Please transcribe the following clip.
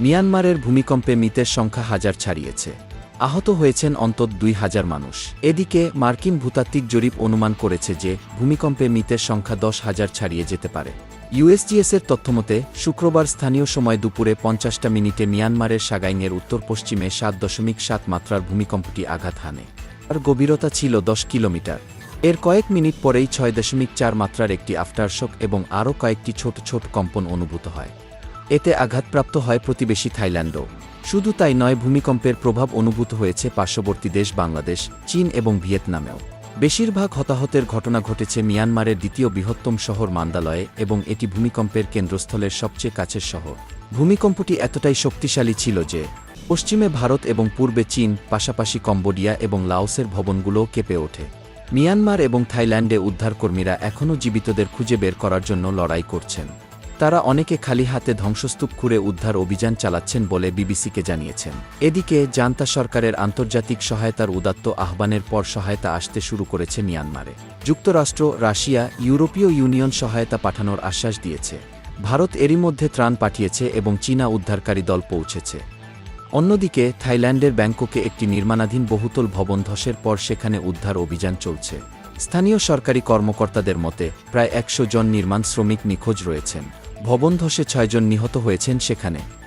মিয়ানমারের ভূমিকম্পে মৃতের সংখ্যা হাজার ছাড়িয়েছে। আহত হয়েছেন অন্তত দুই হাজার মানুষ। এদিকে, মার্কিন ভূতাত্ত্বিক জরিপ অনুমান করেছে যে, ভূমিকম্পে মৃতের সংখ্যা দশ হাজার ছাড়িয়ে যেতে পারে। ইউএসজিএসের তথ্যমতে শুক্রবার স্থানীয় সময় দুপুরে পঞ্চাশটা মিনিটে মিয়ানমারের সাগাইংয়ের উত্তর পশ্চিমে সাত দশমিক সাত মাত্রার ভূমিকম্পটি আঘাত হানে। আর গভীরতা ছিল দশ কিলোমিটার। এর কয়েক মিনিট পরেই ছয় দশমিক চার মাত্রার একটি আফটারশক এবং আরও কয়েকটি ছোট ছোট কম্পন অনুভূত হয়। এতে আঘাতপ্রাপ্ত হয় প্রতিবেশী থাইল্যান্ডও। শুধু তাই নয়, ভূমিকম্পের প্রভাব অনুভূত হয়েছে পার্শ্ববর্তী দেশ বাংলাদেশ, চীন এবং ভিয়েতনামেও। বেশিরভাগ হতাহতের ঘটনা ঘটেছে মিয়ানমারের দ্বিতীয় বৃহত্তম শহর মান্দালয়ে এবং এটি ভূমিকম্পের কেন্দ্রস্থলের সবচেয়ে কাছের শহর। ভূমিকম্পটি এতটাই শক্তিশালী ছিল যে, পশ্চিমে ভারত এবং পূর্বে চীন, পাশাপাশি কম্বোডিয়া এবং লাওসের ভবনগুলোও কেঁপে ওঠে। মিয়ানমার এবং থাইল্যান্ডে উদ্ধারকর্মীরা এখনও জীবিতদের খুঁজে বের করার জন্য লড়াই করছেন। তারা অনেকে খালি হাতে ধ্বংসস্তূপ খুঁড়ে উদ্ধার অভিযান চালাচ্ছেন বলে বিবিসিকে জানিয়েছেন। এদিকে জান্তা সরকারের আন্তর্জাতিক সহায়তার উদাত্ত আহ্বানের পর সহায়তা আসতে শুরু করেছে মিয়ানমারে। যুক্তরাষ্ট্র, রাশিয়া, ইউরোপীয় ইউনিয়ন সহায়তা পাঠানোর আশ্বাস দিয়েছে। ভারত এরই মধ্যে ত্রাণ পাঠিয়েছে এবং চীনা উদ্ধারকারী দল পৌঁছেছে। অন্যদিকে, থাইল্যান্ডের ব্যাংককে একটি নির্মাণাধীন বহুতল ভবন ধসের পর সেখানে উদ্ধার অভিযান চলছে। স্থানীয় সরকারি কর্মকর্তাদের মতে, প্রায় একশো জন নির্মাণ শ্রমিক নিখোঁজ রয়েছেন। ভবন ধসে ছয়জন নিহত হয়েছেন সেখানে।